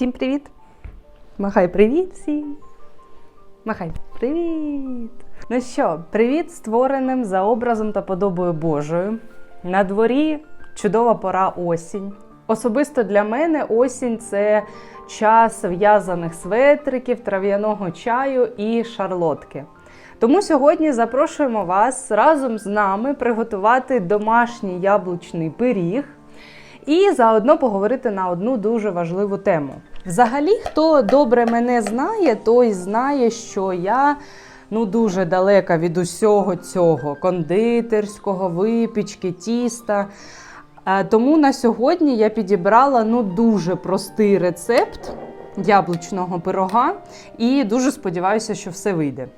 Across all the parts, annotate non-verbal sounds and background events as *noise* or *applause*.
Всім привіт! Махай привіт всім! Махай привіт! Ну що, привіт створеним за образом та подобою Божою. На дворі чудова пора осінь. Особисто для мене осінь це час в'язаних светриків, трав'яного чаю і шарлотки. Тому сьогодні запрошуємо вас разом з нами приготувати домашній яблучний пиріг і заодно поговорити на одну дуже важливу тему. Взагалі, хто добре мене знає, той знає, що я ну дуже далека від усього цього кондитерського, випічки, тіста. Е, Тому на сьогодні я підібрала ну дуже простий рецепт яблучного пирога і дуже сподіваюся, що все вийде.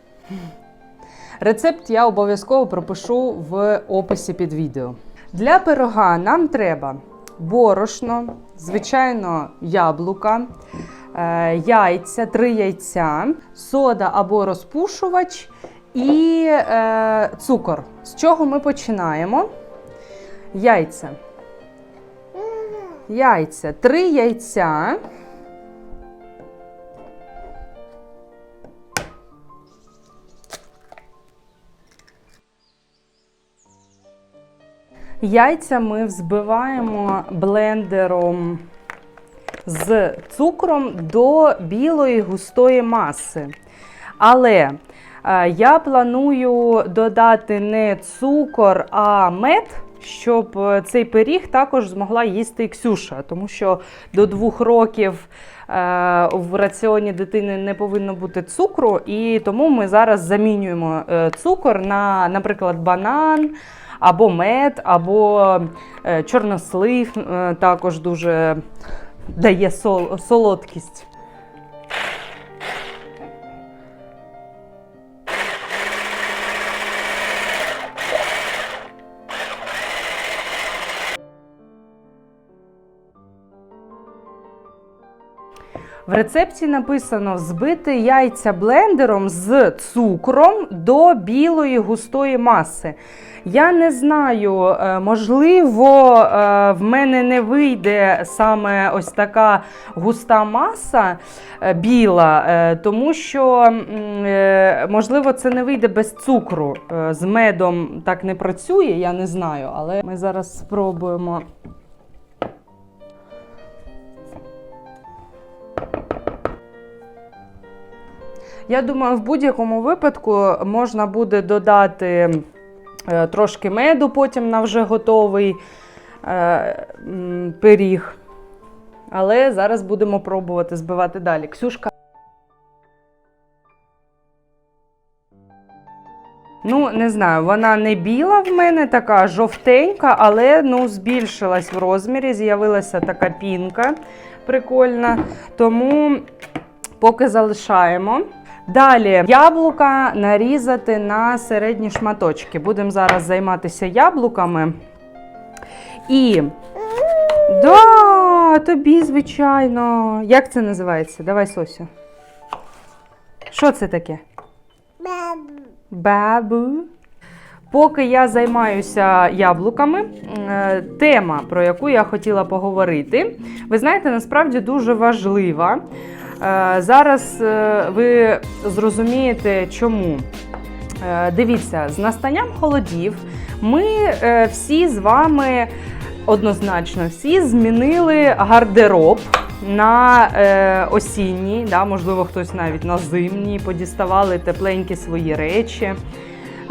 Рецепт я обов'язково пропишу в описі під відео. Для пирога нам треба борошно, звичайно, яблука, е, яйця, три яйця, сода або розпушувач і е, цукор. З чого ми починаємо? Яйця. Яйця. Три яйця. Яйця ми взбиваємо блендером з цукром до білої густої маси. Але е, я планую додати не цукор, а мед, щоб е, цей пиріг також змогла їсти і Ксюша, тому що до двох років е, в раціоні дитини не повинно бути цукру, і тому ми зараз замінюємо цукор на, наприклад, банан. Або мед, або е, чорнослив е, також дуже дає сол, солодкість. В рецепті написано взбити яйця блендером з цукром до білої густої маси. Я не знаю, е, можливо, е, в мене не вийде саме ось така густа маса е, біла, тому що, можливо, це не вийде без цукру. З медом так не працює, я не знаю, але ми зараз спробуємо. Я думаю, в будь-якому випадку можна буде додати е, трошки меду потім на вже готовий е, пиріг. Але зараз будемо пробувати збивати далі. Ксюшка. Ну, не знаю, вона не біла в мене, така жовтенька, але ну, збільшилась в розмірі, з'явилася така пінка прикольна. Тому поки залишаємо. Далі яблука нарізати на середні шматочки. Будемо зараз займатися яблуками. І. Да, тобі, звичайно. Як це називається? Давай, Сосю. Що це таке? Бабу. Поки я займаюся яблуками, е, тема, про яку я хотіла поговорити, ви знаєте, насправді дуже важлива. Е, Зараз е, ви зрозумієте, чому. Е, Дивіться, з настанням холодів ми всі з вами однозначно всі змінили гардероб на е, осінній, да, можливо, хтось навіть на зимній, подіставали тепленькі свої речі.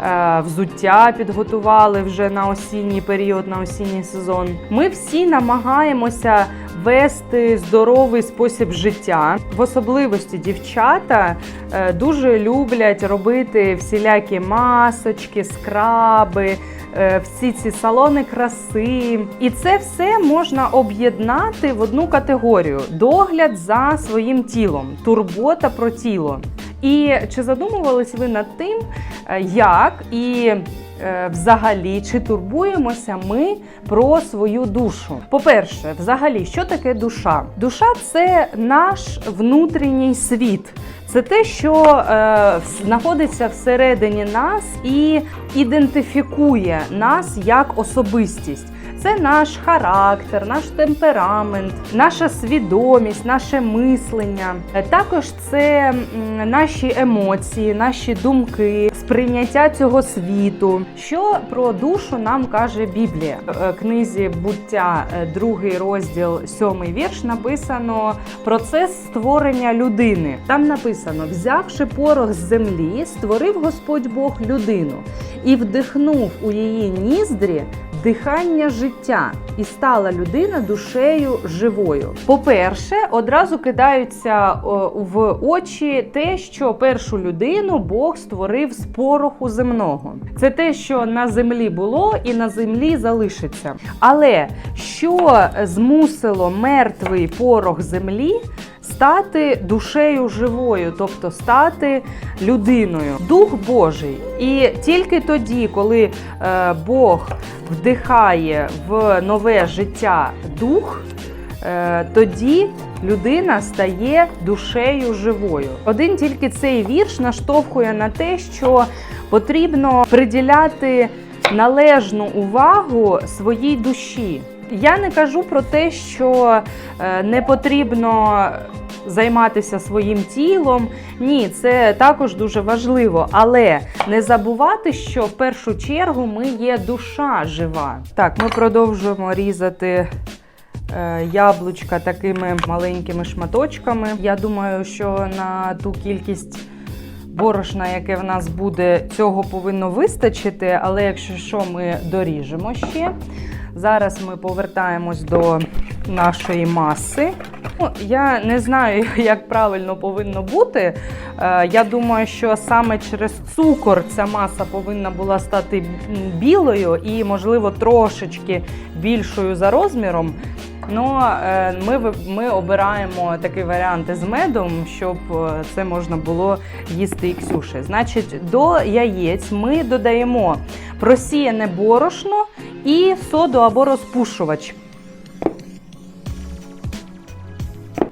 Е, Взуття підготували вже на осінній період, на осінній сезон. Ми всі намагаємося вести здоровий спосіб життя. В особливості дівчата е, дуже люблять робити всілякі масочки, скраби, е, всі ці салони краси. І це все можна об'єднати в одну категорію: догляд за своїм тілом, турбота про тіло. І чи задумувались ви над тим, е, як і е, взагалі чи турбуємося ми про свою душу? По-перше, взагалі, що таке душа? Душа це наш внутрішній світ. Це те, що е, знаходиться всередині нас і ідентифікує нас як особистість. Це наш характер, наш темперамент, наша свідомість, наше мислення. Е, Також це наші емоції, наші думки, сприйняття цього світу. Що про душу нам каже Біблія? В книзі буття, е, другий розділ, сьомий вірш, написано процес створення людини. Там написано: взявши порох з землі, створив Господь Бог людину і вдихнув у її ніздрі дихання життя, і стала людина душею живою. По-перше, одразу кидаються в очі те, що першу людину Бог створив з пороху земного. Це те, що на землі було і на землі залишиться. Але що змусило мертвий порох землі? Стати душею живою, тобто стати людиною, дух Божий. І тільки тоді, коли е, Бог вдихає в нове життя дух, е, тоді людина стає душею живою. Один тільки цей вірш наштовхує на те, що потрібно приділяти належну увагу своїй душі. Я не кажу про те, що е, не потрібно займатися своїм тілом. Ні, це також дуже важливо, але не забувати, що в першу чергу ми є душа жива. Так, ми продовжуємо різати е, яблучка такими маленькими шматочками. Я думаю, що на ту кількість борошна, яке в нас буде, цього повинно вистачити, але якщо що, ми доріжемо ще. Зараз ми повертаємось до нашої маси. Ну, я не знаю, *laughs* як правильно повинно бути. Е, Я думаю, що саме через цукор ця маса повинна була стати білою і, можливо, трошечки більшою за розміром. Ну, е, ми, ми обираємо такий варіант із медом, щоб е, це можна було їсти і ксюші. Значить, до яєць ми додаємо просіяне борошно і соду або розпушувач.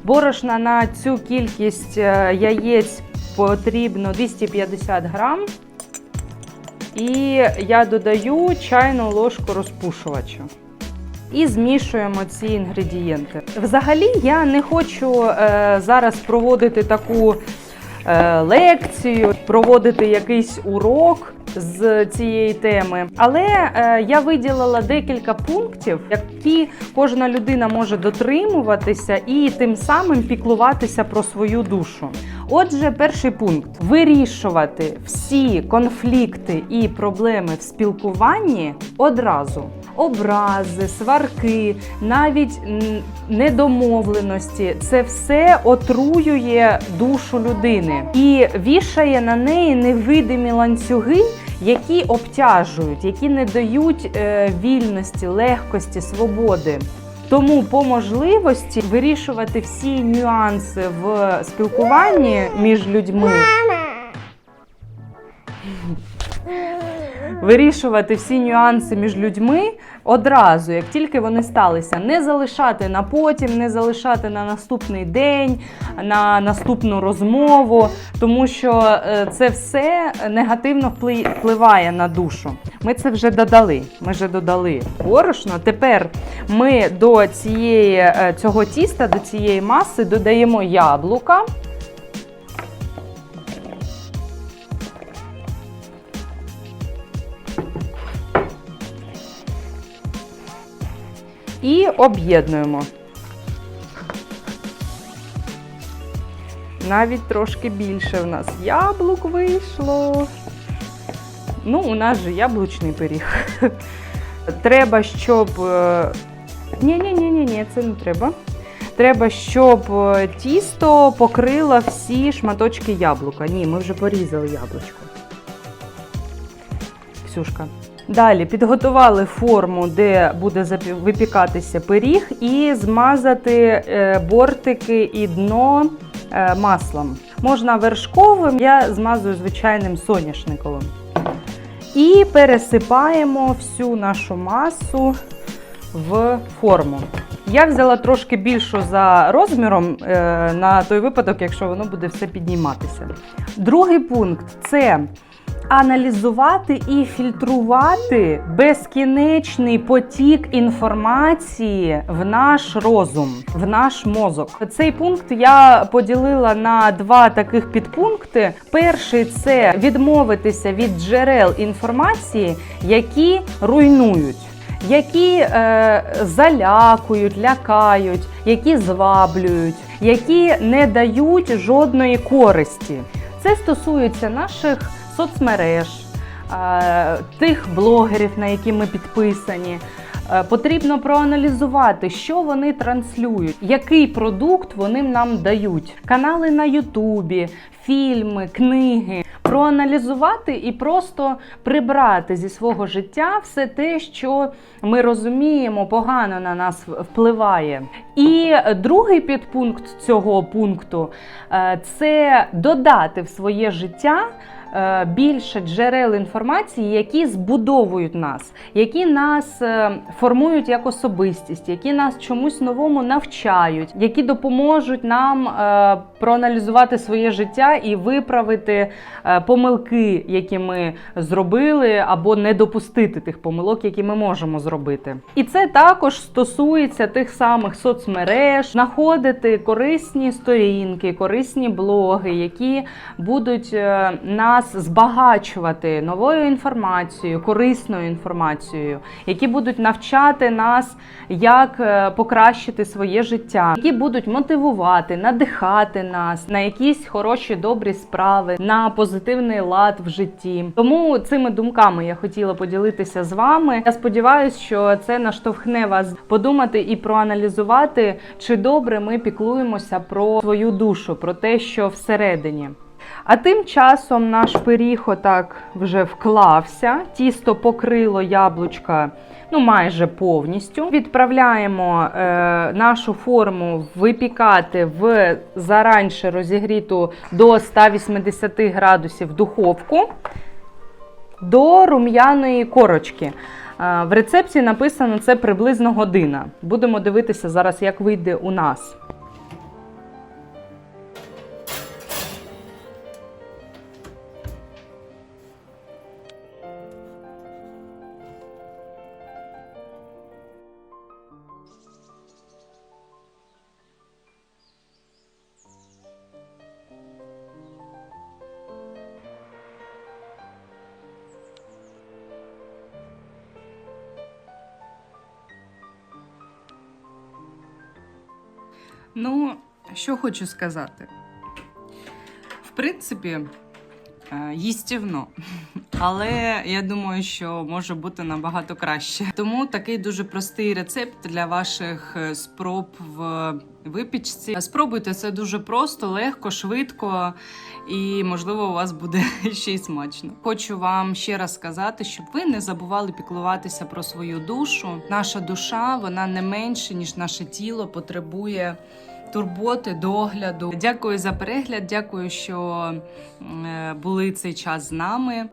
Борошна на цю кількість е, яєць потрібно 250 грам. І я додаю чайну ложку розпушувача. І змішуємо ці інгредієнти. Взагалі, я не хочу е, зараз проводити таку е, лекцію, проводити якийсь урок з цієї теми. Але е, я виділила декілька пунктів, які кожна людина може дотримуватися і тим самим піклуватися про свою душу. Отже, перший пункт вирішувати всі конфлікти і проблеми в спілкуванні одразу. Образи, сварки, навіть недомовленості це все отруює душу людини і вішає на неї невидимі ланцюги, які обтяжують, які не дають е, вільності, легкості, свободи. Тому по можливості вирішувати всі нюанси в спілкуванні між людьми. *laughs* Вирішувати всі нюанси між людьми одразу, як тільки вони сталися, не залишати на потім, не залишати на наступний день, на наступну розмову, тому що е, це все негативно впли- впливає на душу. Ми це вже додали. Ми вже додали борошно. Тепер ми до цієї, е, цього тіста, до цієї маси додаємо яблука. І об'єднуємо. Навіть трошки більше в нас яблук вийшло. Ну, у нас же яблучний пиріг. *laughs* Треба, щоб. Ні-ні-ні, це не треба. Треба, щоб е, тісто покрило всі шматочки яблука. Ні, ми вже порізали яблучко. Ксюшка. Далі підготували форму, де буде випікатися пиріг, і змазати е, бортики і дно е, маслом. Можна вершковим, я змазую звичайним соняшниковим. І пересипаємо всю нашу масу в форму. Я взяла трошки більшу за розміром е, на той випадок, якщо воно буде все підніматися. Другий пункт це аналізувати і фільтрувати безкінечний потік інформації в наш розум, в наш мозок. Цей пункт я поділила на два таких підпункти. Перший це відмовитися від джерел інформації, які руйнують. Які е, залякують, лякають, які зваблюють, які не дають жодної користі. Це стосується наших соцмереж, е, тих блогерів, на які ми підписані. Е, Потрібно проаналізувати, що вони транслюють, який продукт вони нам дають. Канали на Ютубі, фільми, книги. Проаналізувати і просто прибрати зі свого життя все те, що ми розуміємо, погано на нас впливає. І другий підпункт цього пункту е, це додати в своє життя більше джерел інформації, які збудовують нас, які нас е, формують як особистість, які нас чомусь новому навчають, які допоможуть нам е, проаналізувати своє життя і виправити е, помилки, які ми зробили, або не допустити тих помилок, які ми можемо зробити. І це також стосується тих самих соцмереж, знаходити корисні сторінки, корисні блоги, які будуть е, нас збагачувати новою інформацією, корисною інформацією, які будуть навчати нас, як е, покращити своє життя, які будуть мотивувати, надихати нас на якісь хороші добрі справи, на позитивний лад в житті. Тому цими думками я хотіла поділитися з вами. Я сподіваюся, що це наштовхне вас подумати і проаналізувати, чи добре ми піклуємося про свою душу, про те, що всередині. А тим часом наш пиріг отак вже вклався, тісто покрило яблучка ну майже повністю. Відправляємо е, нашу форму випікати в заранше розігріту до 180 градусів духовку до рум'яної корочки. Е, В рецепті написано це приблизно година. Будемо дивитися зараз, як вийде у нас. Ну, що хочу сказати. В принципі, їстівно. Але я думаю, що може бути набагато краще. Тому такий дуже простий рецепт для ваших е, спроб в випічці. Спробуйте це дуже просто, легко, швидко, і можливо у вас буде *laughs* ще й смачно. Хочу вам ще раз сказати, щоб ви не забували піклуватися про свою душу. Наша душа вона не менше ніж наше тіло потребує. Турботи, догляду. Дякую за перегляд. Дякую, що е, були цей час з нами.